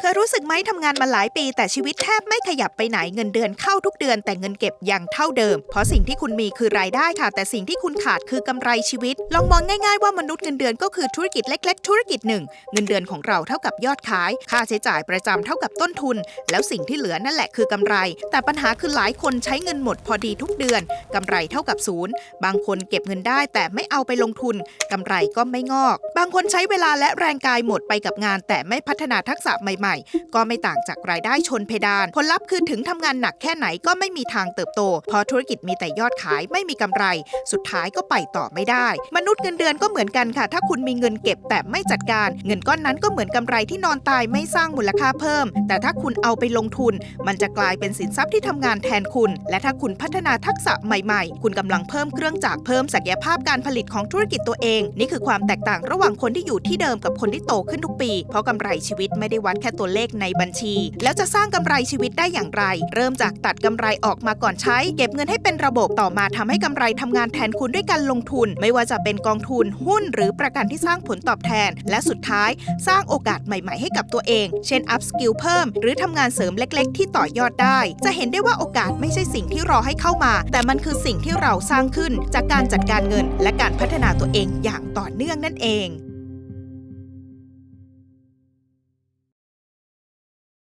เคยรู้สึกไหมทำงานมาหลายปี แต่ชีวิตแทบไม่ขยับไปไหนเงินเดือนเข้าทุกเดือน แต่เงินเก็บยังเท่าเดิม เพราะสิ่งที่คุณมีคือรายได้ค่ะ แต่สิ่งที่คุณขาดคือกำไรชีวิต ลองมองง่ายๆว่ามนุษย์เงินเดือนก็คือธุรกิจเล็ก ๆ ธุรกิจหนึ่ง เงินเดือนของเราเท่ากับยอดขาย ค่าใช้จ่ายประจำเท่ากับต้นทุน แล้วสิ่งที่เหลือนั่นแหละคือกำไร แต่ปัญหาคือหลายคนใช้เงินหมดพอดีทุกเดือนกำไรเท่ากับศูนย์บางคนเก็บเงินได้ แต่ไม่เอาไปลงทุนกำไรก็ไม่งอก บางคนใช้เวลาและแรงกายหมดไปกับงาน แต่ไม่พัฒนาทักษะใหม่ๆก็ไม่ต่างจากรายได้ชนเพดาน ผลลัพธ์คือถึงทำงานหนักแค่ไหนก็ไม่มีทางเติบโต เพราะธุรกิจมีแต่ยอดขายไม่มีกำไร สุดท้ายก็ไปต่อไม่ได้ มนุษย์เงินเดือนก็เหมือนกันค่ะ ถ้าคุณมีเงินเก็บแต่ไม่จัดการ เงินก้อนนั้นก็เหมือนกำไรที่นอนตายไม่สร้างมูลค่าเพิ่ม แต่ถ้าคุณเอาไปลงทุน มันจะกลายเป็นสินทรัพย์ที่ทำงานแทนคุณ และถ้าคุณพัฒนาทักษะใหม่ๆ คุณกำลังเพิ่มเครื่องจักรเพิ่มศักยภาพการผลิตของธุรกิจตัวเอง นี่คือความแตกต่างระหว่างคนที่อยู่ที่เดิมกับคนที่โตขึ้นทุกปี เพราะกำไรชีวิตไม่ได้วัดแค่ตัวเลขในบัญชี แล้วจะสร้างกำไรชีวิตได้อย่างไร เริ่มจากตัดกำไรออกมาก่อนใช้ เก็บเงินให้เป็นระบบต่อมาทำให้กำไรทำงานแทนคุณด้วยการลงทุน ไม่ว่าจะเป็นกองทุนหุ้น หรือประกันที่สร้างผลตอบแทน และสุดท้าย สร้างโอกาสใหม่ ๆ ให้กับตัวเอง เช่นอัพสกิลเพิ่ม หรือทำงานเสริมเล็ก ๆ ที่ต่อยอดได้ จะเห็นได้ว่าโอกาสไม่ใช่สิ่งที่รอให้เข้ามา แต่มันคือสิ่งที่เราสร้างขึ้นจากการจัดการเงิน และการพัฒนาตัวเองอย่างต่อเนื่องนั่นเอง